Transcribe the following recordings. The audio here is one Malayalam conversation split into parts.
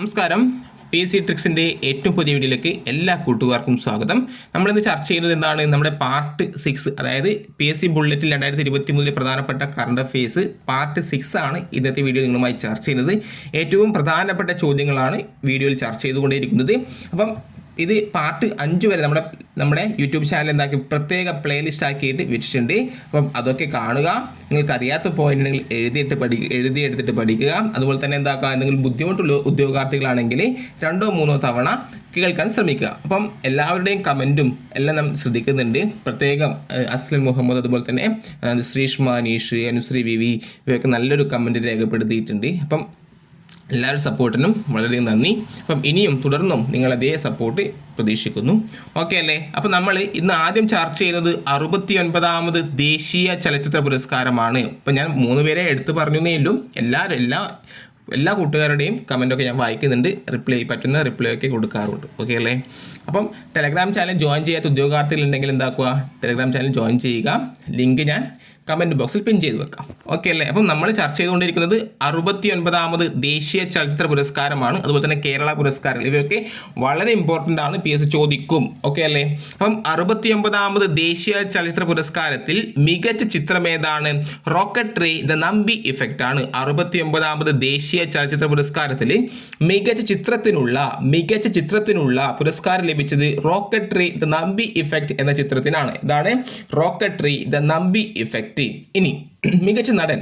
നമസ്കാരം. പി സി ട്രിക്സിന്റെ ഏറ്റവും പുതിയ വീഡിയോയിലേക്ക് എല്ലാ കൂട്ടുകാർക്കും സ്വാഗതം. നമ്മളിന്ന് ചർച്ച ചെയ്യുന്നത് എന്താണ്? നമ്മുടെ പാർട്ട് സിക്സ് അതായത് പി എസ് സി ബുള്ളറ്റിൽ രണ്ടായിരത്തി ഇരുപത്തി മൂന്നിലെ പ്രധാനപ്പെട്ട കറണ്ട് അഫയേഴ്സ് പാർട്ട് സിക്സ് ആണ് ഇന്നത്തെ വീഡിയോ നിങ്ങളുമായി ചർച്ച ചെയ്യുന്നത്. ഏറ്റവും പ്രധാനപ്പെട്ട ചോദ്യങ്ങളാണ് വീഡിയോയിൽ ചർച്ച ചെയ്തുകൊണ്ടേയിരിക്കുന്നത്. അപ്പം ഇത് പാർട്ട് അഞ്ച് വരെ നമ്മുടെ നമ്മുടെ യൂട്യൂബ് ചാനൽ എന്താക്കി പ്രത്യേക പ്ലേലിസ്റ്റ് ആക്കിയിട്ട് വെച്ചിട്ടുണ്ട്. അപ്പം അതൊക്കെ കാണുക. നിങ്ങൾക്ക് അറിയാത്ത പോയിന്റ് ഉണ്ടെങ്കിൽ എഴുതിയിട്ട് പഠി എഴുതിയെടുത്തിട്ട് പഠിക്കുക. അതുപോലെ തന്നെ എന്താക്കുക? എന്തെങ്കിലും ബുദ്ധിമുട്ടുള്ള ഉദ്യോഗാർത്ഥികളാണെങ്കിൽ രണ്ടോ മൂന്നോ തവണ കേൾക്കാൻ ശ്രമിക്കുക. അപ്പം എല്ലാവരുടെയും കമന്റും എല്ലാം നാം ശ്രദ്ധിക്കുന്നുണ്ട്. പ്രത്യേകം അസ്ലൻ മുഹമ്മദ് അതുപോലെ തന്നെ ശ്രീഷ് മാനീഷ് അനുശ്രീ വി വി ഇവയൊക്കെ നല്ലൊരു കമന്റ് രേഖപ്പെടുത്തിയിട്ടുണ്ട്. അപ്പം എല്ലാവരുടെ സപ്പോർട്ടിനും വളരെയധികം നന്ദി. അപ്പം ഇനിയും തുടർന്നും നിങ്ങൾ അതേ സപ്പോർട്ട് പ്രതീക്ഷിക്കുന്നു. ഓക്കെ അല്ലേ? അപ്പം നമ്മൾ ഇന്ന് ആദ്യം ചർച്ച ചെയ്യുന്നത് അറുപത്തി ഒൻപതാമത് ദേശീയ ചലച്ചിത്ര പുരസ്കാരമാണ്. അപ്പം ഞാൻ മൂന്ന് പേരെ എടുത്തു പറഞ്ഞേ ഉള്ളൂ. എല്ലാവരും എല്ലാ എല്ലാ കൂട്ടുകാരുടെയും കമന്റൊക്കെ ഞാൻ വായിക്കുന്നുണ്ട്. റിപ്ലൈ പറ്റുന്ന റിപ്ലൈ ഒക്കെ കൊടുക്കാറുണ്ട്. ഓക്കെ അല്ലേ? അപ്പം ടെലഗ്രാം ചാനൽ ജോയിൻ ചെയ്യാത്ത ഉദ്യോഗാർത്ഥികളുണ്ടെങ്കിൽ എന്താക്കുക? ടെലഗ്രാം ചാനൽ ജോയിൻ ചെയ്യുക. ലിങ്ക് ഞാൻ കമന്റ് ബോക്സിൽ പിൻ ചെയ്ത് വെക്കാം. ഓക്കെ അല്ലേ? അപ്പം നമ്മൾ ചർച്ച ചെയ്തുകൊണ്ടിരിക്കുന്നത് അറുപത്തി ഒൻപതാമത് ദേശീയ ചലച്ചിത്ര പുരസ്കാരമാണ്. അതുപോലെ തന്നെ കേരള പുരസ്കാരം ഇവയൊക്കെ വളരെ ഇമ്പോർട്ടന്റ് ആണ്. പി എസ് ചോദിക്കും. ഓക്കെ അല്ലേ? അപ്പം അറുപത്തി ഒമ്പതാമത് ദേശീയ ചലച്ചിത്ര പുരസ്കാരത്തിൽ മികച്ച ചിത്രം ഏതാണ്? റോക്കറ്റ് ദ നമ്പി ഇഫക്റ്റ് ആണ്. അറുപത്തി ഒമ്പതാമത് ദേശീയ ചലച്ചിത്ര പുരസ്കാരത്തിൽ മികച്ച ചിത്രത്തിനുള്ള മികച്ച ചിത്രത്തിനുള്ള പുരസ്കാരം ലഭിച്ചത് റോക്കറ്റ് ദ നമ്പി ഇഫക്റ്റ് എന്ന ചിത്രത്തിനാണ്. ഇതാണ് റോക്കറ്റ് ദ നമ്പി ഇഫക്റ്റ് ഇനി മികച്ച നടൻ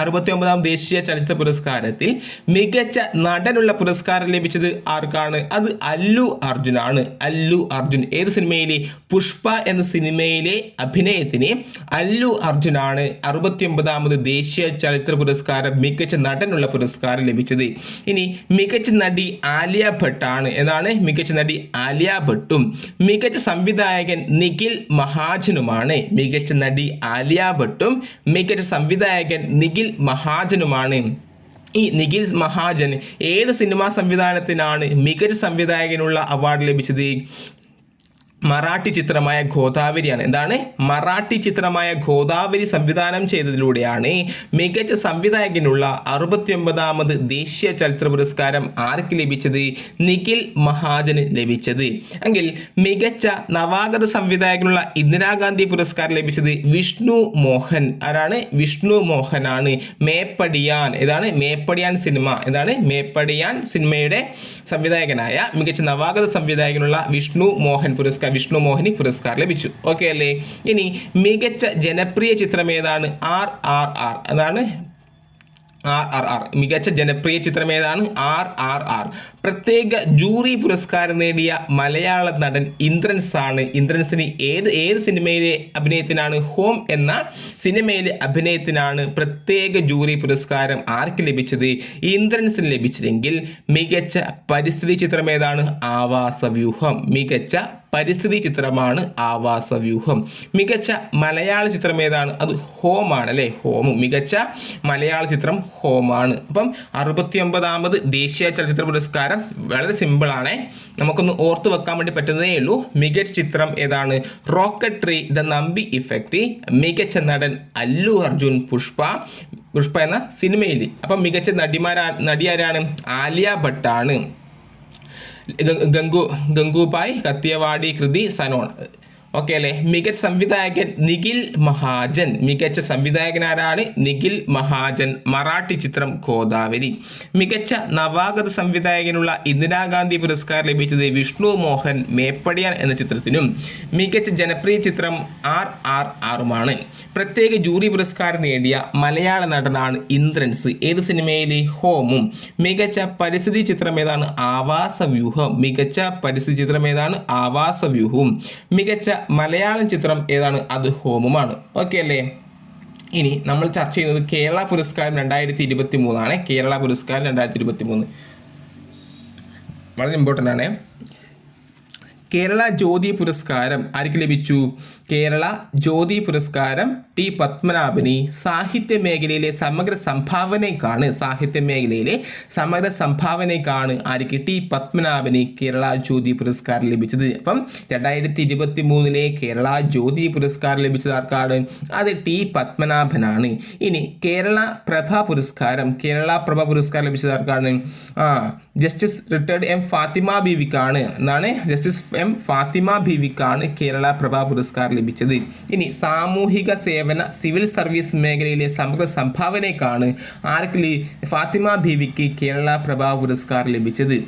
അറുപത്തി ഒമ്പതാം ദേശീയ ചലച്ചിത്ര പുരസ്കാരത്തിൽ മികച്ച നടനുള്ള പുരസ്കാരം ലഭിച്ചത് ആർക്കാണ്? അത് അല്ലു അർജുനാണ്. അല്ലു അർജുൻ ഏത് സിനിമയിലെ പുഷ്പ എന്ന സിനിമയിലെ അഭിനയത്തിന് അല്ലു അർജുനാണ് അറുപത്തി ഒമ്പതാമത് ദേശീയ ചലച്ചിത്ര പുരസ്കാരം മികച്ച നടനുള്ള പുരസ്കാരം ലഭിച്ചത്. ഇനി മികച്ച നടി ആലിയ ഭട്ട് ആണ്. എന്നാണ് മികച്ച നടി ആലിയ ഭട്ടും. മികച്ച സംവിധായകൻ നിഖിൽ മഹാജനുമാണ്. മികച്ച നടി ആലിയ ഭട്ടും മികച്ച സംവിധായകൻ നിഖിൽ മഹാജനുമാണ്. ഈ നിഖിൽ മഹാജൻ ഏത് സിനിമാ സംവിധാനത്തിനാണ് മികച്ച സംവിധായകനുള്ള അവാർഡ് ലഭിച്ചത്? മറാഠി ചിത്രമായ ഗോദാവരിയാണ്. എന്താണ്? മറാഠി ചിത്രമായ ഗോദാവരി സംവിധാനം ചെയ്തതിലൂടെയാണ് മികച്ച സംവിധായകനുള്ള അറുപത്തിയൊമ്പതാമത് ദേശീയ ചലച്ചിത്ര പുരസ്കാരം ആർക്ക് ലഭിച്ചത്? നിഖിൽ മഹാജന് ലഭിച്ചത്. എങ്കിൽ മികച്ച നവാഗത സംവിധായകനുള്ള ഇന്ദിരാഗാന്ധി പുരസ്കാരം ലഭിച്ചത് വിഷ്ണു മോഹൻ. ആരാണ്? വിഷ്ണു മോഹനാണ്. മേപ്പടിയാൻ. ഇതാണ് മേപ്പടിയാൻ സിനിമ. ഇതാണ് മേപ്പടിയാൻ സിനിമയുടെ സംവിധായകനായ മികച്ച നവാഗത സംവിധായകനുള്ള വിഷ്ണു മോഹൻ പുരസ്കാരം വിഷ്ണു മോഹിനി പുരസ്കാരം ലഭിച്ചു. ഓക്കെ അല്ലേ? ഇനി മികച്ച ജനപ്രിയ ചിത്രം ഏതാണ്? R R R. അതാണ് ആർ ആർ ആർ. മികച്ച ജനപ്രിയ ചിത്രം ഏതാണ്? R R R. പ്രത്യേക ജൂറി പുരസ്കാരം നേടിയ മലയാള നടൻ ഇന്ദ്രൻസ് ആണ് ഇന്ദ്രൻസിന് ഏത് ഏത് സിനിമയിലെ അഭിനയത്തിനാണ്? ഹോം എന്ന സിനിമയിലെ അഭിനയത്തിനാണ് പ്രത്യേക ജൂറി പുരസ്കാരം ആർക്ക് ലഭിച്ചത്? ഇന്ദ്രൻസിന് ലഭിച്ചതെങ്കിൽ മികച്ച പരിസ്ഥിതി ചിത്രം ഏതാണ്? ആവാസവ്യൂഹം. മികച്ച പരിസ്ഥിതി ചിത്രമാണ് ആവാസ വ്യൂഹം മികച്ച മലയാള ചിത്രം ഏതാണ്? അത് ഹോമാണ് അല്ലേ? ഹോം മികച്ച മലയാള ചിത്രം ഹോമാണ്. അപ്പം അറുപത്തി ഒമ്പതാമത് ദേശീയ ചലച്ചിത്ര പുരസ്കാരം വളരെ സിമ്പിളാണേ നമുക്കൊന്ന് ഓർത്തു വെക്കാൻ വേണ്ടി പറ്റുന്നതേ ഉള്ളൂ. മികച്ച ചിത്രം ഏതാണ്? റോക്കട്രി ദ നമ്പി ഇഫക്റ്റ് മികച്ച നടൻ അല്ലു അർജുൻ പുഷ്പ. പുഷ്പ എന്ന സിനിമയിൽ അപ്പം മികച്ച നടിമാരാ നടി ആരാണ് ആലിയ ഭട്ടാണ്. ഗംഗു ഗംഗുബായ് കത്തിയവാടി കൃതി സനോൺ. ഓക്കെ അല്ലേ? മികച്ച സംവിധായകൻ നിഖിൽ മഹാജൻ. മികച്ച സംവിധായകൻ ആരാണ്? നിഖിൽ മഹാജൻ. മറാഠി ചിത്രം ഗോദാവരി. മികച്ച നവാഗത സംവിധായകനുള്ള ഇന്ദിരാഗാന്ധി പുരസ്കാരം ലഭിച്ചത് വിഷ്ണു മോഹൻ മേപ്പടിയാൻ എന്ന ചിത്രത്തിനും മികച്ച ജനപ്രിയ ചിത്രം ആർ ആർ ആറുമാണ്. പ്രത്യേക ജൂറി പുരസ്കാരം നേടിയ മലയാള നടനാണ് ഇന്ദ്രൻസ്. ഏത് സിനിമയിലെ? ഹോമും. മികച്ച പരിസ്ഥിതി ചിത്രം ഏതാണ്? ആവാസവ്യൂഹം. മികച്ച പരിസ്ഥിതി ചിത്രം ഏതാണ്? ആവാസവ്യൂഹവും. മികച്ച മലയാളം ചിത്രം ഏതാണ്? അത് ഹോമുമാണ്. ഓക്കെ അല്ലേ? ഇനി നമ്മൾ ചർച്ച ചെയ്യുന്നത് കേരള പുരസ്കാരം രണ്ടായിരത്തി ഇരുപത്തി മൂന്നാണ് കേരള പുരസ്കാരം രണ്ടായിരത്തി ഇരുപത്തി മൂന്ന് വളരെ ഇമ്പോർട്ടന്റ് ആണ്. കേരള ജ്യോതി പുരസ്കാരം ആർക്ക് ലഭിച്ചു? കേരള ജ്യോതി പുരസ്കാരം ടി പത്മനാഭന്. സാഹിത്യ മേഖലയിലെ സമഗ്ര സംഭാവനയ്ക്കാണ് സാഹിത്യ മേഖലയിലെ സമഗ്ര സംഭാവനയ്ക്കാണ് ആർക്ക് ടി പത്മനാഭന് കേരള ജ്യോതി പുരസ്കാരം ലഭിച്ചത്. അപ്പം രണ്ടായിരത്തി ഇരുപത്തി മൂന്നിലെ കേരള ജ്യോതി പുരസ്കാരം ലഭിച്ചത് ആർക്കാണ്? അത് ടി പത്മനാഭനാണ്. ഇനി കേരള പ്രഭ പുരസ്കാരം കേരള പ്രഭ പുരസ്കാരം ലഭിച്ചത് ആർക്കാണ്? ആ ജസ്റ്റിസ് റിട്ടയർഡ് എം ഫാത്തിമ ബീവിക്കാണ്. എന്നാണ് ജസ്റ്റിസ് എം ഫാത്തിമ ബീവിക്കാണ് കേരള പ്രഭ പുരസ്കാരം ലഭിച്ചത്. ഇനി സാമൂഹിക സേവന സിവിൽ സർവീസ് മേഖലയിലെ സമഗ്ര സംഭാവനയ്ക്കാണ് ആർക്ക് ഫാത്തിമ ബീവിക്ക് കേരള പ്രഭ പുരസ്കാരം ലഭിച്ചത്.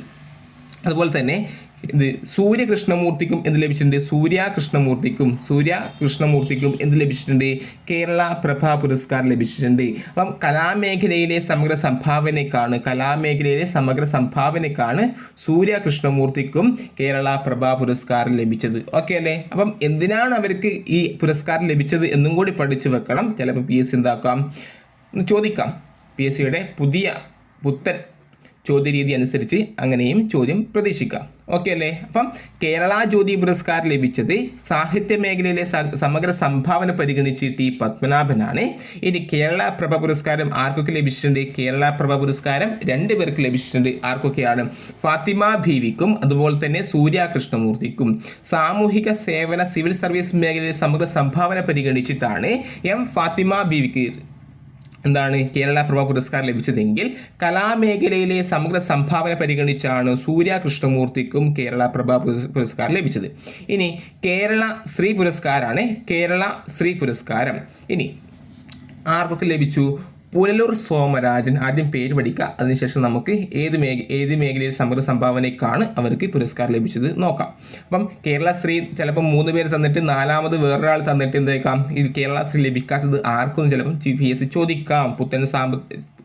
അതുപോലെ തന്നെ ഇത് സൂര്യകൃഷ്ണമൂർത്തിക്കും എന്ത് ലഭിച്ചിട്ടുണ്ട്? സൂര്യ കൃഷ്ണമൂർത്തിക്കും സൂര്യ കൃഷ്ണമൂർത്തിക്കും എന്ത് ലഭിച്ചിട്ടുണ്ട്? കേരള പ്രഭാ പുരസ്കാരം ലഭിച്ചിട്ടുണ്ട്. അപ്പം കലാമേഖലയിലെ സമഗ്ര സംഭാവനയ്ക്കാണ് കലാമേഖലയിലെ സമഗ്ര സംഭാവനയ്ക്കാണ് സൂര്യ കൃഷ്ണമൂർത്തിക്കും കേരള പ്രഭാ പുരസ്കാരം ലഭിച്ചത്. ഓക്കെ അല്ലേ? അപ്പം എന്തിനാണ് അവർക്ക് ഈ പുരസ്കാരം ലഭിച്ചത് എന്നും കൂടി പഠിച്ചു വെക്കണം. ചിലപ്പോൾ പി എസ് സി എന്താക്കാം? ചോദിക്കാം. പി എസ് സിയുടെ പുതിയ പുത്തൻ ചോദ്യരീതി അനുസരിച്ച് അങ്ങനെയും ചോദ്യം പ്രതീക്ഷിക്കാം. ഓക്കെ അല്ലേ? അപ്പം കേരള ജ്യോതി പുരസ്കാരം ലഭിച്ചത് സാഹിത്യ മേഖലയിലെ സമഗ്ര സംഭാവന പരിഗണിച്ച് ടി പത്മനാഭനാണ്. ഇനി കേരള പ്രഭ പുരസ്കാരം ആർക്കൊക്കെ ലഭിച്ചിട്ടുണ്ട്? കേരള പ്രഭ പുരസ്കാരം രണ്ട് പേർക്ക് ലഭിച്ചിട്ടുണ്ട്. ആർക്കൊക്കെയാണ്? ഫാത്തിമ ഭീവിക്കും അതുപോലെ തന്നെ സൂര്യ കൃഷ്ണമൂർത്തിക്കും. സാമൂഹിക സേവന സിവിൽ സർവീസ് മേഖലയിലെ സമഗ്ര സംഭാവന പരിഗണിച്ചിട്ടാണ് എം ഫാത്തിമ ബീവിക്ക് എന്താണ് കേരള പ്രഭ പുരസ്കാരം ലഭിച്ചതെങ്കിൽ കലാമേഖലയിലെ സമഗ്ര സംഭാവന പരിഗണിച്ചാണ് സൂര്യ കൃഷ്ണമൂർത്തിക്കും കേരള പ്രഭ പുരസ്കാരം ലഭിച്ചത്. ഇനി കേരള ശ്രീ പുരസ്കാരമാണ് കേരള ശ്രീ പുരസ്കാരം. ഇനി ആർക്കൊക്കെ ലഭിച്ചു? പുനലൂർ സോമരാജൻ ആദ്യം പേര് പഠിക്കുക. അതിനുശേഷം നമുക്ക് ഏത് മേഖ ഏത് മേഖലയിൽ സമഗ്ര സംഭാവനയ്ക്കാണ് അവർക്ക് പുരസ്കാരം ലഭിച്ചത് നോക്കാം. അപ്പം കേരള ശ്രീ ചിലപ്പോൾ മൂന്ന് പേര് തന്നിട്ട് നാലാമത് വേറൊരാൾ തന്നിട്ട് എന്തേക്കാം ഇത് കേരള ശ്രീ ലഭിക്കാത്തത് ആർക്കും ചിലപ്പം പി എസ് ചോദിക്കാം. പുത്തൻ സാമ്പ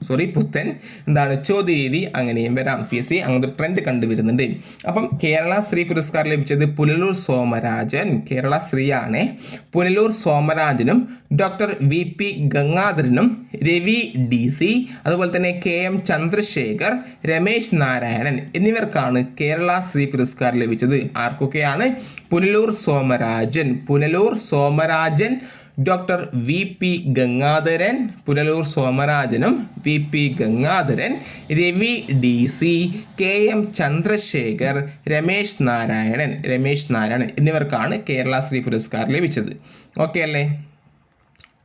സോറി പുത്തൻ. എന്താണ്? ചോദ്യ രീതി അങ്ങനെയും വരാം. പി എസ് സി അങ്ങനത്തെ ട്രെൻഡ് കണ്ടുവരുന്നുണ്ട്. അപ്പം കേരള ശ്രീ പുരസ്കാരം ലഭിച്ചത് പുനലൂർ സോമരാജൻ. കേരള ശ്രീയാണ് പുനലൂർ സോമരാജനും ഡോക്ടർ വി പി ഗംഗാധരനും രവി ഡി സി അതുപോലെ തന്നെ കെ എം ചന്ദ്രശേഖർ രമേശ് നാരായണൻ എന്നിവർക്കാണ് കേരള ശ്രീ പുരസ്കാരം ലഭിച്ചത്. ആർക്കൊക്കെയാണ്? Punalur Somarajan. Punalur Somarajan doctor V P Gangadharan Punalur സോമരാജനും V P Gangadharan Ravi D C K M Chandrashekhar Ramesh Narayanan Ramesh Narayanan എന്നിവർക്കാണ് കേരള ശ്രീ പുരസ്കാരം ലഭിച്ചത്. ഓക്കെ അല്ലേ?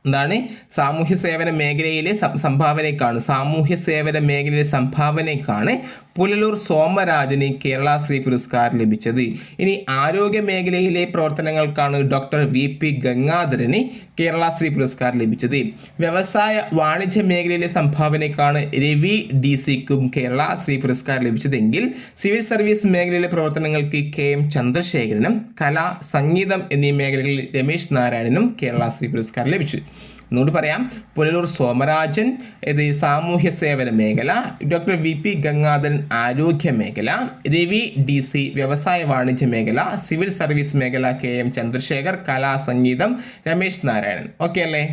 എന്താണ്? സാമൂഹ്യ സേവന മേഖലയിലെ സംഭാവനയ്ക്കാണ്. സാമൂഹ്യ സേവന മേഖലയിലെ സംഭാവനയ്ക്കാണ് പുലലൂർ സോമരാജന് കേരള ശ്രീ പുരസ്കാരം ലഭിച്ചത്. ഇനി ആരോഗ്യ മേഖലയിലെ പ്രവർത്തനങ്ങൾക്കാണ് ഡോക്ടർ വി പി ഗംഗാധരന് കേരള ശ്രീ പുരസ്കാരം ലഭിച്ചത്. വ്യവസായ വാണിജ്യ മേഖലയിലെ സംഭാവനയ്ക്കാണ് രവി ഡി സിക്കും കേരള ശ്രീ പുരസ്കാരം ലഭിച്ചതെങ്കിൽ സിവിൽ സർവീസ് മേഖലയിലെ പ്രവർത്തനങ്ങൾക്ക് കെ എം ചന്ദ്രശേഖരനും കല സംഗീതം എന്നീ മേഖലകളിൽ രമേശ് നാരായണനും കേരള ശ്രീ പുരസ്കാരം ലഭിച്ചു. ഒന്നുകൂടി പറയാം. പുനലൂർ സോമരാജൻ ഇത് സാമൂഹ്യ സേവന മേഖല ഡോക്ടർ വി പി ഗംഗാധരൻ ആരോഗ്യ മേഖല രവി ഡി സി വ്യവസായ വാണിജ്യ മേഖല സിവിൽ സർവീസ് മേഖല കെ എം ചന്ദ്രശേഖർ കലാ സംഗീതം രമേശ് നാരായണൻ. ഓക്കെ അല്ലേ?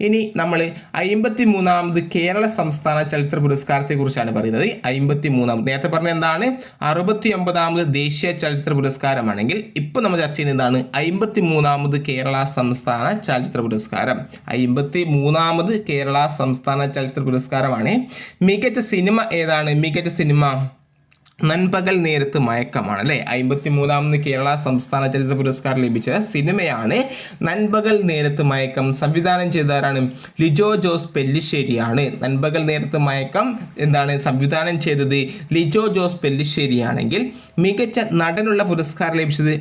ഇനി നമ്മൾ അയിമ്പത്തി മൂന്നാമത് കേരള സംസ്ഥാന ചലച്ചിത്ര പുരസ്കാരത്തെ കുറിച്ചാണ് പറയുന്നത്. അയിമ്പത്തി മൂന്നാമത് നേരത്തെ പറഞ്ഞ എന്താണ്? അറുപത്തി ഒമ്പതാമത് ദേശീയ ചലച്ചിത്ര പുരസ്കാരമാണെങ്കിൽ ഇപ്പോൾ നമ്മൾ ചർച്ച ചെയ്യുന്ന എന്താണ്? അയിമ്പത്തി മൂന്നാമത് കേരള സംസ്ഥാന ചലച്ചിത്ര പുരസ്കാരം. അയിമ്പത്തി മൂന്നാമത് കേരള സംസ്ഥാന ചലച്ചിത്ര പുരസ്കാരമാണ്. മികച്ച സിനിമ ഏതാണ്? മികച്ച സിനിമ നൻപകൽ നേരത്ത് മയക്കമാണ് അല്ലേ? അമ്പത്തി മൂന്നാമത് കേരള സംസ്ഥാന ചലച്ചിത്ര പുരസ്കാരം ലഭിച്ച സിനിമയാണ് നൻപകൽ നേരത്ത് മയക്കം. സംവിധാനം ചെയ്തതാരാണ് ലിജോ ജോസ് പെല്ലിശ്ശേരിയാണ്. നൻപകൽ നേരത്ത് മയക്കം എന്താണ്? സംവിധാനം ചെയ്തത് ലിജോ ജോസ് പെല്ലിശ്ശേരിയാണെങ്കിൽ മികച്ച നടനുള്ള പുരസ്കാരം ലഭിച്ചത്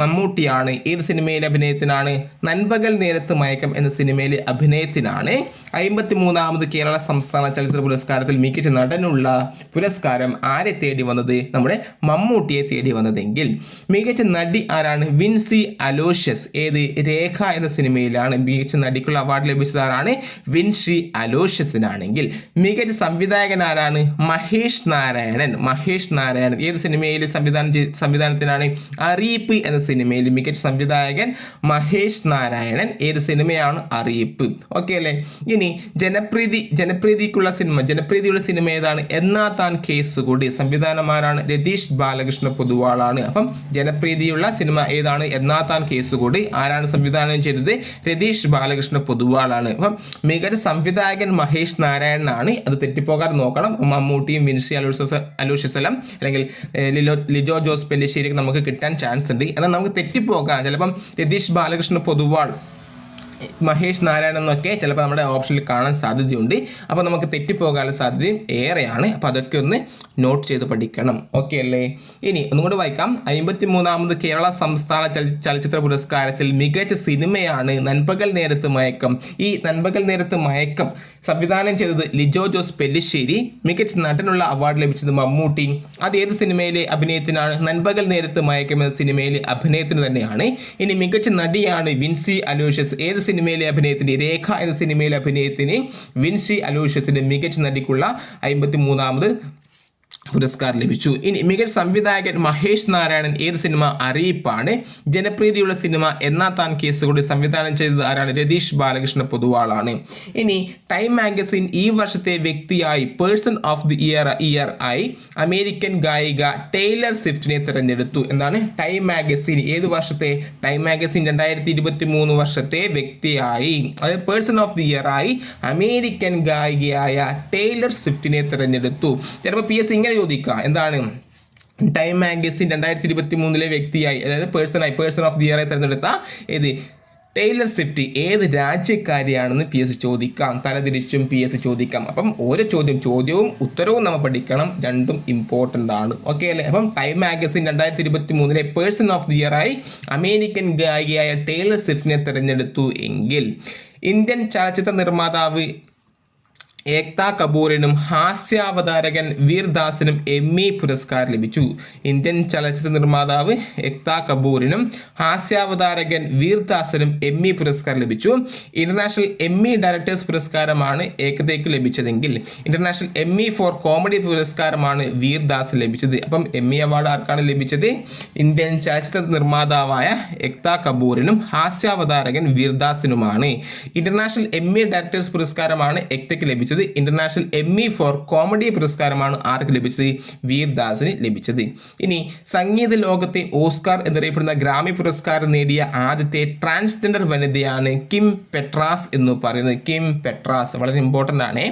മമ്മൂട്ടിയാണ്. ഏത് സിനിമയിലെ അഭിനയത്തിനാണ്? നൻപകൽ നേരത്ത് മയക്കം എന്ന സിനിമയിലെ അഭിനയത്തിനാണ് അമ്പത്തി മൂന്നാമത് കേരള സംസ്ഥാന ചലച്ചിത്ര പുരസ്കാരത്തിൽ മികച്ച നടനുള്ള പുരസ്കാരം. ആരെ തേടി വന്നത്? നമ്മുടെ മമ്മൂട്ടിയെ തേടി വന്നതെങ്കിൽ. മികച്ച നടി ആരാണ്? വിൻസി അലോഷ്യസ്. ഏത്? രേഖ എന്ന സിനിമയിലാണ് മികച്ച നടിക്കുള്ള അവാർഡ് ലഭിച്ചത് ആരാണ്? വിൻസി അലോഷ്യസിനാണെങ്കിൽ. മികച്ച സംവിധായകൻ ആരാണ്? മഹേഷ് നാരായണൻ. മഹേഷ് നാരായണൻ ഏത് സിനിമയിൽ സംവിധാനം സംവിധാനത്തിനാണ്? അറിയിപ്പ് എന്ന സിനിമയിൽ മികച്ച സംവിധായകൻ മഹേഷ് നാരായണൻ. ഏത് സിനിമയാണ്? അറിയിപ്പ്. ഓക്കെ അല്ലേ? ഇനി ജനപ്രീതി ജനപ്രീതിക്കുള്ള സിനിമ ജനപ്രീതിയുള്ള സിനിമ ഏതാണ്? എന്നാ താൻ കേസ് കൂടി. സംവിധാനമാരാണ് രതീഷ് ബാലകൃഷ്ണ പൊതുവാളാണ്. അപ്പം ജനപ്രീതിയുള്ള സിനിമ ഏതാണ് എന്നാ താൻ കേസ് കൂടി ആരാണ് സംവിധാനം ചെയ്തത്? രതീഷ് ബാലകൃഷ്ണ പൊതുവാളാണ്. അപ്പം മികച്ച സംവിധായകൻ മഹേഷ് നാരായണനാണ്. അത് തെറ്റിപ്പോകാതെ നോക്കണം. മമ്മൂട്ടിയും വിൻസി അലോഷ്യസ് അലൂഷിസലം അല്ലെങ്കിൽ ലിലോ ലിജോ ജോസ് പെല്ലിശ്ശേരി നമുക്ക് കിട്ടാൻ ചാൻസ് ഉണ്ട്. എന്നാൽ നമുക്ക് തെറ്റിപ്പോകാം. ചിലപ്പം രതീഷ് ബാലകൃഷ്ണ പൊതുവാൾ മഹേഷ് നാരായണൻ എന്നൊക്കെ ചിലപ്പോൾ നമ്മുടെ ഓപ്ഷനിൽ കാണാൻ സാധ്യതയുണ്ട്. അപ്പോൾ നമുക്ക് തെറ്റിപ്പോകാനുള്ള സാധ്യതയും ഏറെയാണ്. അപ്പോൾ അതൊക്കെ ഒന്ന് നോട്ട് ചെയ്ത് പഠിക്കണം. ഓക്കെ അല്ലേ? ഇനി ഒന്നും കൂടി വായിക്കാം. അമ്പത്തി മൂന്നാമത് കേരള സംസ്ഥാന ചലച്ചിത്ര പുരസ്കാരത്തിൽ മികച്ച സിനിമയാണ് നൻപകൽ നേരത്ത് മയക്കം. ഈ നൻപകൽ നേരത്ത് മയക്കം സംവിധാനം ചെയ്തത് ലിജോ ജോസ് പെല്ലിശ്ശേരി. മികച്ച നടനുള്ള അവാർഡ് ലഭിച്ചത് മമ്മൂട്ടി. അത് ഏത് സിനിമയിലെ അഭിനയത്തിനാണ്? നൻപകൽ നേരത്ത് മയക്കം എന്ന സിനിമയിലെ അഭിനയത്തിന് തന്നെയാണ്. ഇനി മികച്ച നടിയാണ് വിൻസി അലോഷ്യസ്. ഏത് സിനിമയിലെ അഭിനയത്തിന് രേഖ എന്ന സിനിമയിലെ അഭിനയത്തിന് വിൻസി അലോഷ്യസിന് മികച്ച നടിക്കുള്ള അമ്പത്തി മൂന്നാമത് പുരസ്കാരം ലഭിച്ചു. ഇനി മികച്ച സംവിധായകൻ മഹേഷ് നാരായണൻ ഏത് സിനിമ അറിയിപ്പാണ്? ജനപ്രീതിയുള്ള സിനിമ എന്നാ താൻ കേസുകൂടി സംവിധാനം ചെയ്തത് ആരാണ്? രതീഷ് ബാലകൃഷ്ണ പൊതുവാളാണ്. ഇനി ടൈം മാഗസിൻ ഈ വർഷത്തെ വ്യക്തിയായി person of the year year ആയി അമേരിക്കൻ ഗായിക ടൈലർ സ്വിഫ്റ്റിനെ തിരഞ്ഞെടുത്തു. എന്നാണ് ടൈം മാഗസിൻ ഏത് വർഷത്തെ? ടൈം മാഗസിൻ രണ്ടായിരത്തി ഇരുപത്തി മൂന്ന് വർഷത്തെ വ്യക്തിയായി. അതായത് പേഴ്സൺ ഓഫ് ദി ഇയർ ആയി അമേരിക്കൻ ഗായികയായ ടൈലർ സ്വിഫ്റ്റിനെ തിരഞ്ഞെടുത്തു. ചിലപ്പോൾ പി എസ് ഇങ്ങനെ ചോദിക്കുക എന്താണ്? ടൈം മാഗസിൻ രണ്ടായിരത്തി ഇരുപത്തി മൂന്നിലെ വ്യക്തിയായി അതായത് പേഴ്സണായി പേഴ്സൺ ഓഫ് ദി ഇയർ ഇയറെ തിരഞ്ഞെടുത്ത ഏത്? ടൈലർ സ്വിഫ്റ്റ് ഏത് രാജ്യക്കാരിയാണെന്ന് പി എസ് ചോദിക്കാം. തലതിരിച്ചും പി എസ് ചോദിക്കാം. അപ്പം ഓരോ ചോദ്യം ചോദ്യവും ഉത്തരവും നമ്മൾ പഠിക്കണം. രണ്ടും ഇമ്പോർട്ടന്റ് ആണ്. ഓക്കെ അല്ലേ? അപ്പം ടൈം മാഗസിൻ രണ്ടായിരത്തി ഇരുപത്തി മൂന്നിലെ പേഴ്സൺ ഓഫ് ദി ഇയർ ആയി അമേരിക്കൻ ഗായികയായ ടൈലർ സ്വിഫ്റ്റിനെ തിരഞ്ഞെടുത്തു എങ്കിൽ ഇന്ത്യൻ ചലച്ചിത്ര നിർമ്മാതാവ് ഏക്ത കപൂറിനും ഹാസ്യാവതാരകൻ വീർദാസിനും എമ്മി പുരസ്കാരം ലഭിച്ചു. ഇന്ത്യൻ ചലച്ചിത്ര നിർമ്മാതാവ് ഏക്ത കപൂറിനും ഹാസ്യാവതാരകൻ വീർദാസിനും എമ്മി പുരസ്കാരം ലഭിച്ചു. ഇന്റർനാഷണൽ എമ്മി ഡയറക്ടേഴ്സ് പുരസ്കാരമാണ് ഏകതയ്ക്ക് ലഭിച്ചതെങ്കിൽ ഇന്റർനാഷണൽ എമ്മി ഫോർ കോമഡി പുരസ്കാരമാണ് വീർദാസ് ലഭിച്ചത്. അപ്പം എമ്മി അവാർഡ് ആർക്കാണ് ലഭിച്ചത്? ഇന്ത്യൻ ചലച്ചിത്ര നിർമ്മാതാവായ ഏക്ത കപൂറിനും ഹാസ്യാവതാരകൻ വീർദാസിനുമാണ്. ഇന്റർനാഷണൽ എമ്മി ഡയറക്ടേഴ്സ് പുരസ്കാരമാണ് ഏക്തയ്ക്ക് ലഭിച്ചത്. International Emmy for comedy പുരസ്കാരമാണ് ആർക്ക് ലഭിച്ചത്? വീർദാസിന് ലഭിച്ചത്. ഇനി സംഗീത ലോകത്തെ ഓസ്കാർ എന്നറിയപ്പെടുന്ന ഗ്രാമി പുരസ്കാരം നേടിയ ആദ്യത്തെ ട്രാൻസ്ജെൻഡർ വനിതയാണ് കിം പെട്രാസ് എന്ന് പറയുന്നത്. കിം പെട്രാസ് വളരെ ഇമ്പോർട്ടന്റ് ആണ്.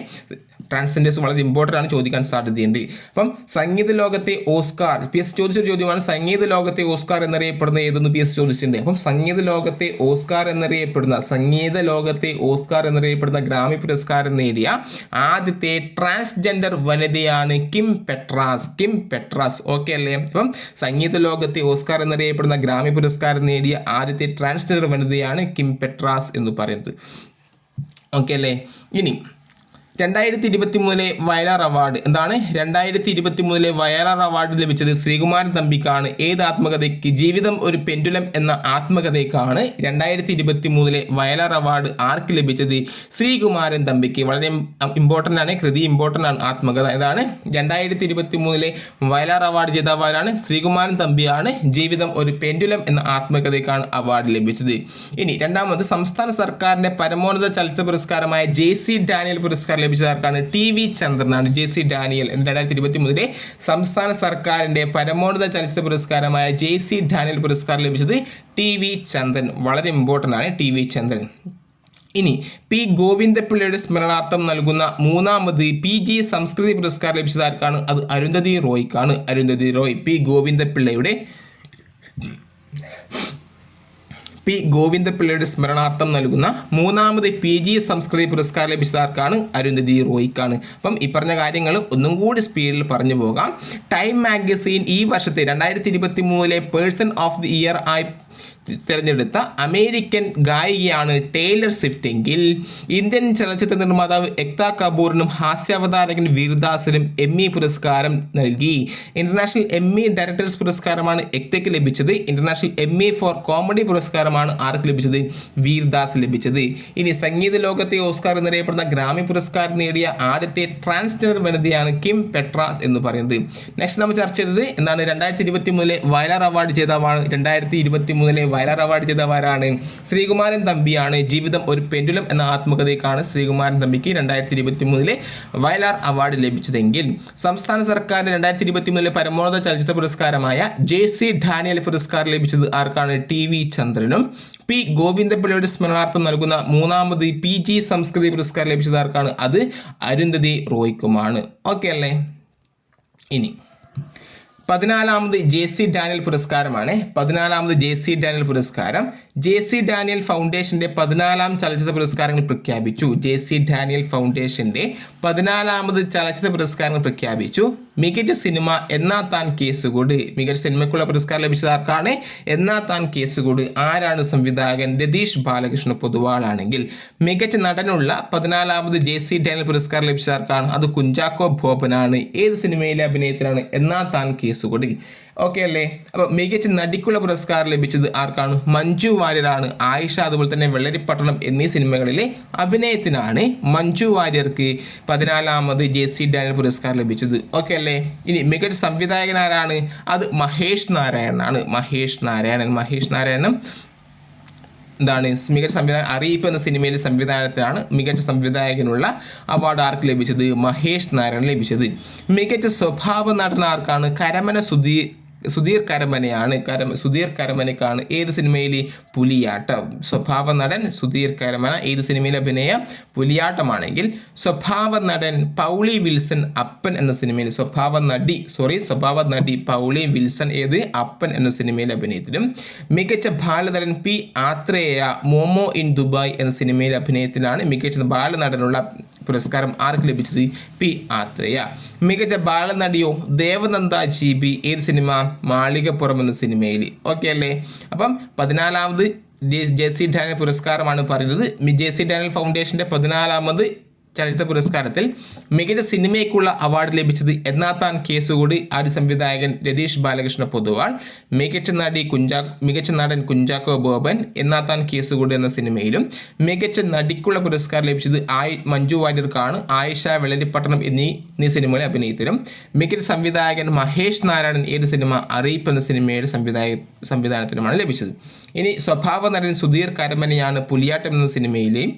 ട്രാൻസ്ജെൻഡേഴ്സ് വളരെ ഇമ്പോർട്ടന്റ് ആണ് ചോദിക്കാൻ സാധ്യതയുണ്ട്. അപ്പം സംഗീത ലോകത്തെ ഓസ്കാർ പി എസ് ചോദിച്ചൊരു ചോദ്യമാണ് സംഗീത ലോകത്തെ ഓസ്കാർ എന്നറിയപ്പെടുന്ന ഏതെന്ന് പി എസ് ചോദിച്ചിട്ടുണ്ട്. അപ്പം സംഗീത ലോകത്തെ ഓസ്കാർ എന്നറിയപ്പെടുന്ന സംഗീത ലോകത്തെ ഓസ്കാർ എന്നറിയപ്പെടുന്ന ഗ്രാമി പുരസ്കാരം നേടിയ ആദ്യത്തെ ട്രാൻസ്ജെൻഡർ വനിതയാണ് Kim Petras Kim Petras. Okay അല്ലേ? അപ്പം സംഗീത ലോകത്തെ ഓസ്കാർ എന്നറിയപ്പെടുന്ന ഗ്രാമി പുരസ്കാരം നേടിയ ആദ്യത്തെ ട്രാൻസ്ജെൻഡർ വനിതയാണ് കിം പെട്രാസ് എന്ന് പറയുന്നത്. ഓക്കെ അല്ലേ? ഇനി രണ്ടായിരത്തി ഇരുപത്തി മൂന്നിലെ വയലാർ അവാർഡ്. എന്താണ്? രണ്ടായിരത്തി ഇരുപത്തി മൂന്നിലെ വയലാർ അവാർഡ് ലഭിച്ചത് ശ്രീകുമാരൻ തമ്പിക്കാണ്. ഏത് ആത്മകഥയ്ക്ക്? ജീവിതം ഒരു പെൻഡുലം എന്ന ആത്മകഥയ്ക്കാണ് രണ്ടായിരത്തി ഇരുപത്തി മൂന്നിലെ വയലാർ അവാർഡ് ആർക്ക് ലഭിച്ചത്? ശ്രീകുമാരൻ തമ്പിക്ക്. വളരെ ഇമ്പോർട്ടന്റ് ആണ്. കൃതി ഇമ്പോർട്ടന്റ് ആണ്. ആത്മകഥ. ഇതാണ് രണ്ടായിരത്തി ഇരുപത്തി മൂന്നിലെ വയലാർ അവാർഡ് ജേതാവാരാണ് ശ്രീകുമാരൻ തമ്പിയാണ് ജീവിതം ഒരു പെൻഡുലം എന്ന ആത്മകഥയ്ക്കാണ് അവാർഡ് ലഭിച്ചത്. ഇനി രണ്ടാമത് സംസ്ഥാന സർക്കാരിന്റെ പരമോന്നത ചലച്ചിത്ര പുരസ്കാരമായ ജെ സി ഡാനിയൽ പുരസ്കാരം ലഭിച്ചത് ടി വി ചന്ദ്രനാണ്. ജെ സി ഡാനിയൽ രണ്ടായിരത്തി ഇരുപത്തി മൂന്നിലെ സംസ്ഥാന സർക്കാരിന്റെ പരമോന്നത ചലച്ചിത്ര പുരസ്കാരമായ ജെ സി ഡാനിയൽ പുരസ്കാരം ലഭിച്ചത് ടി വി ചന്ദ്രൻ വളരെ ഇമ്പോർട്ടന്റ് ആണ് ടി വി ചന്ദ്രൻ ഇനി പി ഗോവിന്ദപിള്ളയുടെ സ്മരണാർത്ഥം നൽകുന്ന മൂന്നാമത് പി ജി സംസ്കൃതി പുരസ്കാരം ലഭിച്ചത് ആർക്കാണ് അത് അരുന്ധതി റോയ്ക്കാണ്. അരുന്ധതി റോയ് പി ഗോവിന്ദപിള്ളയുടെ പി ഗോവിന്ദപിള്ളയുടെ സ്മരണാർത്ഥം നൽകുന്ന മൂന്നാമത് പി ജി സംസ്കൃതി പുരസ്കാരം ലഭിച്ചതാർക്കാണ് അരുന്ധതി റോയ്ക്കാണ്. അപ്പം ഈ പറഞ്ഞ കാര്യങ്ങൾ ഒന്നും കൂടി സ്പീഡിൽ പറഞ്ഞു പോകാം. ടൈം മാഗസീൻ ഈ വർഷത്തെ രണ്ടായിരത്തി ഇരുപത്തി മൂന്നിലെ പേഴ്സൺ ഓഫ് ദി ഇയർ ആയി തിരഞ്ഞെടുത്ത അമേരിക്കൻ ഗായികയാണ് ടേലർ സ്വിഫ്റ്റ് എങ്കിൽ ഇന്ത്യൻ ചലച്ചിത്ര നിർമ്മാതാവ് എക്ത കപൂറിനും ഹാസ്യാവതാരകൻ വീർദാസിനും ഇ പുരസ്കാരം നൽകി. ഇന്റർനാഷണൽ എം ഇ ഡയറക്ടേഴ്സ് പുരസ്കാരമാണ് എക്തയ്ക്ക് ലഭിച്ചത്. International Emmy for comedy പുരസ്കാരമാണ് ആർക്ക് ലഭിച്ചത്? വീർദാസ് ലഭിച്ചത്. ഇനി സംഗീത ലോകത്തെ ഓസ്കാർ എന്നറിയപ്പെടുന്ന ഗ്രാമി പുരസ്കാരം നേടിയ ആദ്യത്തെ ട്രാൻസ്ജെൻഡർ വനിതയാണ് കിം പെട്രാസ് എന്ന് പറയുന്നത്. നെക്സ്റ്റ് നമ്മൾ ചർച്ച ചെയ്തത് എന്താണ്? രണ്ടായിരത്തി ഇരുപത്തി മൂന്നിലെ വയലാർ അവാർഡ് ജേതാവാണ്. രണ്ടായിരത്തി ഇരുപത്തി മൂന്നിലെ വയലാർ അവാർഡ് ജേതാവാരാണ്. ശ്രീകുമാരൻ തമ്പിയാണ് ജീവിതം ഒരു പെൻഡുലം എന്ന ആത്മകഥയ്ക്കാണ് ശ്രീകുമാരൻ തമ്പിക്ക് രണ്ടായിരത്തി ഇരുപത്തി മൂന്നിലെ വയലാർ അവാർഡ് ലഭിച്ചതെങ്കിൽ. സംസ്ഥാന സർക്കാരിന് രണ്ടായിരത്തി ഇരുപത്തി മൂന്നിലെ പരമോന്നത ചലച്ചിത്ര പുരസ്കാരമായ ജെ സി ഡാനിയൽ പുരസ്കാരം ലഭിച്ചത് ആർക്കാണ്? ടി വി ചന്ദ്രനും. പി ഗോവിന്ദപിള്ളയുടെ സ്മരണാർത്ഥം നൽകുന്ന മൂന്നാമത് പി ജി സംസ്കൃതി പുരസ്കാരം ലഭിച്ചത് ആർക്കാണ്? അത് അരുന്ധതി റോയ്ക്കുമാണ്. ഓക്കെ അല്ലേ? ഇനി. പതിനാലാമത് ജെ സി ഡാനിയൽ പുരസ്കാരമാണ്. പതിനാലാമത് ജെ സി ഡാനിയൽ പുരസ്കാരം. ജെ സി ഡാനിയൽ ഫൗണ്ടേഷന്റെ പതിനാലാം ചലച്ചിത്ര പുരസ്കാരങ്ങൾ പ്രഖ്യാപിച്ചു. ജെ സി ഡാനിയൽ ഫൗണ്ടേഷന്റെ പതിനാലാമത് ചലച്ചിത്ര പുരസ്കാരങ്ങൾ പ്രഖ്യാപിച്ചു. മികച്ച സിനിമ എന്നാ താൻ കേസുകൂട്. മികച്ച സിനിമയ്ക്കുള്ള പുരസ്കാരം ലഭിച്ചത് ആർക്കാണ്? എന്നാ താൻ കേസുകൂട്. ആരാണ് സംവിധായകൻ? രതീഷ് ബാലകൃഷ്ണ പൊതുവാളാണെങ്കിൽ. മികച്ച നടനുള്ള പതിനാലാമത് ജെ സി ഡാനിയൽ പുരസ്കാരം ലഭിച്ചത് ആർക്കാണ്? അത് കുഞ്ചാക്കോ ബോബനാണ് ഏത് സിനിമയിലെ അഭിനയത്തിലാണ്? എന്നാ താൻ കേസുകൂടി. ഓക്കെ അല്ലേ? അപ്പോൾ മികച്ച നടിക്കുള്ള പുരസ്കാരം ലഭിച്ചത് ആർക്കാണ്? മഞ്ജു വാര്യരാണ്. ആയിഷ അതുപോലെ തന്നെ വെള്ളരിപ്പട്ടണം എന്നീ സിനിമകളിലെ അഭിനയത്തിനാണ് മഞ്ജു വാര്യർക്ക് പതിനാലാമത് ജെ സി ഡാനിയൽ പുരസ്കാരം ലഭിച്ചത്. ഓക്കെ അല്ലേ? ഇനി മികച്ച സംവിധായകൻ ആരാണ്? അത് മഹേഷ് നാരായണനാണ് മഹേഷ് നാരായണൻ. മഹേഷ് നാരായണൻ എന്താണ് മികച്ച സംവിധാനം അറിയിപ്പ് എന്ന സിനിമയിലെ സംവിധാനത്തിലാണ് മികച്ച സംവിധായകനുള്ള അവാർഡ് ആർക്ക് ലഭിച്ചത്? മഹേഷ് നാരായണൻ ലഭിച്ചത്. മികച്ച സ്വഭാവ നടൻ ആർക്കാണ്? കരമന സുധീർ സുധീർ കരമനയാണ് കരമ സുധീർ കരമനക്കാണ് ഏത് സിനിമയിൽ പുലിയാട്ടം? സ്വഭാവ നടൻ സുധീർ കരമന ഏത് സിനിമയിൽ അഭിനയ പുലിയാട്ടമാണെങ്കിൽ സ്വഭാവ നടൻ പൗളി വിൽസൺ അപ്പൻ എന്ന സിനിമയിൽ സ്വഭാവ നടി സോറി സ്വഭാവ നടി പൗളി വിൽസൺ ഏത് അപ്പൻ എന്ന സിനിമയിൽ അഭിനയത്തിലും. മികച്ച ബാലനടൻ P Athreya Momo in Dubai എന്ന സിനിമയിൽ അഭിനയത്തിലാണ് മികച്ച ബാലനടനുള്ള പുരസ്കാരം ആർക്ക് ലഭിച്ചത്? പി ആത്രേയ. മികച്ച ബാലനടിയോ ദേവനന്ദ ജി ബി ഏത് സിനിമ? മാളികപ്പുറം എന്ന സിനിമയിൽ. ഓക്കെ അല്ലേ? അപ്പം പതിനാലാമത് ജെ സി ഡാനിയൽ പുരസ്കാരമാണ് പറയുന്നത്. ജെ സി ഡാനിയൽ ഫൗണ്ടേഷന്റെ പതിനാലാമത് ചലച്ചിത്ര പുരസ്കാരത്തിൽ മികച്ച സിനിമയ്ക്കുള്ള അവാർഡ് ലഭിച്ചത് എന്നാത്താൻ കേസുകൂടി ആദ്യ സംവിധായകൻ രതീഷ് ബാലകൃഷ്ണ പൊതുവാൾ മികച്ച നടി കുഞ്ചാ മികച്ച നടൻ കുഞ്ചാക്കോ ബോബൻ എന്നാത്താൻ കേസുകൂടി എന്ന സിനിമയിലും മികച്ച നടിക്കുള്ള പുരസ്കാരം ലഭിച്ചത് ആയി മഞ്ജു വാര്യർക്കാണ്. ആയിഷ വെള്ളരിപ്പട്ടണം എന്നീ എന്നീ സിനിമയിലെ അഭിനയത്തിലും മികച്ച സംവിധായകൻ മഹേഷ് നാരായണൻ ഏത് സിനിമ അറിയിപ്പ് എന്ന സിനിമയുടെ സംവിധായ സംവിധാനത്തിനുമാണ് ലഭിച്ചത്. ഇനി സ്വഭാവ നടൻ സുധീർ കരമനയാണ് പുലിയാട്ടം എന്ന സിനിമയിലെയും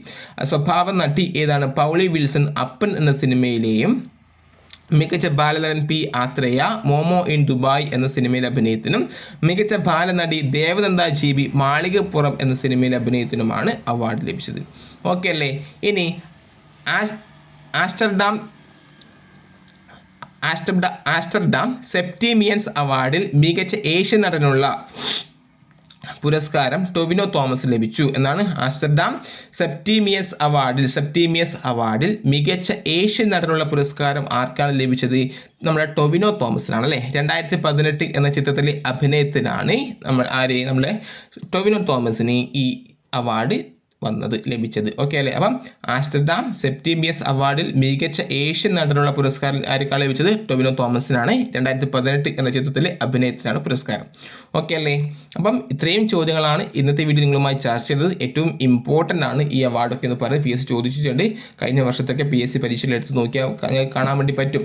സ്വഭാവ നടി ഏതാണ്? പൗളി വിൽസൺ അപ്പൻ എന്ന സിനിമയിലെയും മികച്ച ബാലനടൻ P Athreya Momo in Dubai എന്ന സിനിമയിലെ അഭിനയത്തിനും മികച്ച ബാലനടി ദേവനന്ദ ജി ബി മാളികപ്പുറം എന്ന സിനിമയിലെ അഭിനയത്തിനുമാണ് അവാർഡ് ലഭിച്ചത്. ഓക്കെ അല്ലേ? ഇനി ആസ്റ്റർഡാം ആസ്റ്റർഡാം ആസ്റ്റർഡ സെപ്റ്റീമിയൻസ് അവാർഡിൽ മികച്ച ഏഷ്യൻ നടനുള്ള പുരസ്കാരം ടൊവിനോ തോമസ് ലഭിച്ചു എന്നാണ് ആസ്റ്റർഡാം സെപ്റ്റീമിയസ് അവാർഡിൽ സെപ്റ്റീമിയസ് അവാർഡിൽ മികച്ച ഏഷ്യൻ നടനുള്ള പുരസ്കാരം ആർക്കാണ് ലഭിച്ചത്? നമ്മുടെ ടൊവിനോ തോമസിനാണ് അല്ലേ? രണ്ടായിരത്തി പതിനെട്ട് എന്ന ചിത്രത്തിലെ അഭിനയത്തിനാണ് നമ്മൾ ആരെയും നമ്മളെ ടൊവിനോ തോമസിന് ഈ അവാർഡ് വന്നത് ലഭിച്ചത്. ഓക്കെ അല്ലേ? അപ്പം ആസ്റ്റർഡാം സെപ്റ്റീമിയസ് അവാർഡിൽ മികച്ച ഏഷ്യൻ നടനുള്ള പുരസ്കാരം ആർക്കാണ് ലഭിച്ചത്? ടൊവിനോ തോമസിനാണ്. രണ്ടായിരത്തി പതിനെട്ട് എന്ന ചിത്രത്തിലെ അഭിനയത്തിനാണ് പുരസ്കാരം. ഓക്കെ അല്ലേ? അപ്പം ഇത്രയും ചോദ്യങ്ങളാണ് ഇന്നത്തെ വീഡിയോ നിങ്ങളുമായി ചർച്ച ചെയ്തത്. ഏറ്റവും ഇമ്പോർട്ടന്റ് ആണ് ഈ അവാർഡൊക്കെ എന്ന് പറഞ്ഞ് പി എസ് ചോദിച്ചിട്ടുണ്ട്. കഴിഞ്ഞ വർഷത്തൊക്കെ പി എസ് സി പരീക്ഷയിൽ എടുത്ത് നോക്കിയാൽ കാണാൻ വേണ്ടി പറ്റും.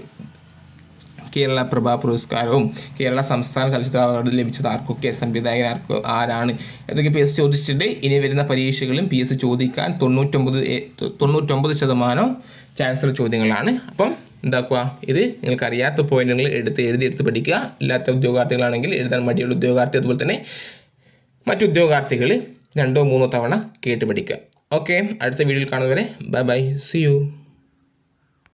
കേരള പ്രഭാ പുരസ്കാരവും കേരള സംസ്ഥാന ചലച്ചിത്ര അവാർഡ് ലഭിച്ചത് ആർക്കൊക്കെ? സംവിധായകൻ ആർക്കോ ആരാണ്? എന്നൊക്കെ പി എസ് ചോദിച്ചിട്ടുണ്ട്. ഇനി വരുന്ന പരീക്ഷകളും പി എസ് ചോദിക്കാൻ തൊണ്ണൂറ്റൊമ്പത് തൊണ്ണൂറ്റൊമ്പത് ശതമാനം ചാൻസർ ചോദ്യങ്ങളാണ്. അപ്പം എന്താക്കുക? ഇത് നിങ്ങൾക്ക് അറിയാത്ത പോയിന്റുകൾ എടുത്ത് എഴുതി എടുത്ത് പഠിക്കുക. ഇല്ലാത്ത ഉദ്യോഗാർത്ഥികളാണെങ്കിൽ എഴുതാൻ മടിയുള്ള ഉദ്യോഗാർത്ഥി അതുപോലെ തന്നെ മറ്റു ഉദ്യോഗാർത്ഥികൾ രണ്ടോ മൂന്നോ തവണ കേട്ട് പഠിക്കുക. ഓക്കെ. അടുത്ത വീഡിയോയിൽ കാണുന്നവരെ ബൈ ബൈ. C U